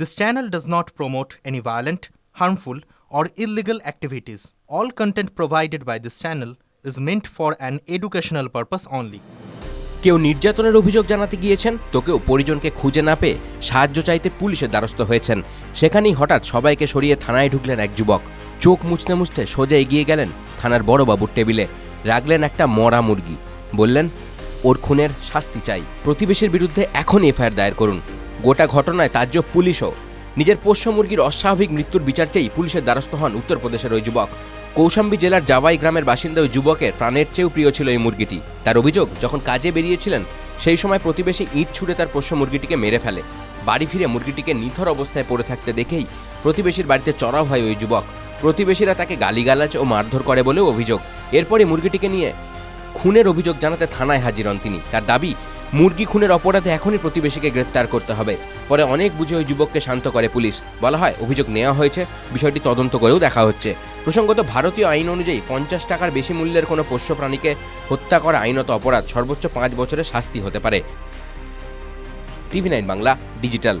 This channel does not promote any violent, harmful, or illegal activities. All content provided by this channel is meant for an educational purpose only. কেউ নির্যাতনের অভিযোগ জানাতে গিয়েছেন তো কেউ পরিজনকে খুঁজে না পেয়ে সাহায্য চাইতে পুলিশের দ্বারস্থ হয়েছেন। সেখানেই হঠাৎ সবাইকে সরিয়ে থানায় ঢুকলেন এক যুবক। চোখ মুছতে মুছতে সোজা এগিয়ে গেলেন থানার বড়বাবুর টেবিলে। রাখলেন একটা মরা মুরগি। বললেন ওর খুনের শাস্তি চাই। প্রতিবেশীর বিরুদ্ধে এখন এফআইআর দায়ের করুন। গোটা ঘটনায় তাজ্জব পুলিশও। নিজের পোষ্য মুরগির অস্বাভাবিক মৃত্যুর বিচার চেয়েই পুলিশের দ্বারস্থ হন উত্তরপ্রদেশের ওই যুবক। কৌশাম্বী জেলার জাবাই গ্রামের বাসিন্দা ওই যুবকের প্রাণের চেয়েও প্রিয় ছিল এই মুরগিটি। তার অভিযোগ, যখন কাজে বেরিয়েছিলেন, সেই সময় প্রতিবেশী ইট ছুঁড়ে তার পোষ্য মুরগিটিকে মেরে ফেলে। বাড়ি ফিরে মুরগিটিকে নিথর অবস্থায় পড়ে থাকতে দেখেই প্রতিবেশীর বাড়িতে চড়াও হয় ওই যুবক। প্রতিবেশীরা তাকে গালিগালাজ ও মারধর করে বলেও অভিযোগ। এরপরে মুরগিটিকে নিয়ে খুনের অভিযোগ জানাতে থানায় হাজির হন তিনি। তার দাবি মুরগি খুনের অপরাধে এখনই প্রতিবেশীকে গ্রেপ্তার করতে হবে। পরে অনেক বুঝে ওই যুবককে শান্ত করে পুলিশ। বলা হয়, অভিযোগ নেওয়া হয়েছে, বিষয়টি তদন্ত করেও দেখা হচ্ছে। প্রসঙ্গত, ভারতীয় আইন অনুযায়ী পঞ্চাশ টাকার বেশি মূল্যের কোনো পোষ্য প্রাণীকে হত্যা করা আইনত অপরাধ সর্বোচ্চ পাঁচ বছরের শাস্তি হতে পারে। TV nine Bangla, digital.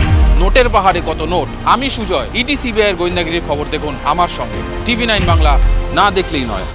নোটের পাহাড়ে কত নোট? আমি সুজয় ইটি সিবিআইয়ের গোয়েন্দাগিরির খবর দেখুন আমার সঙ্গে। টিভি নাইন বাংলা না দেখলেই নয়।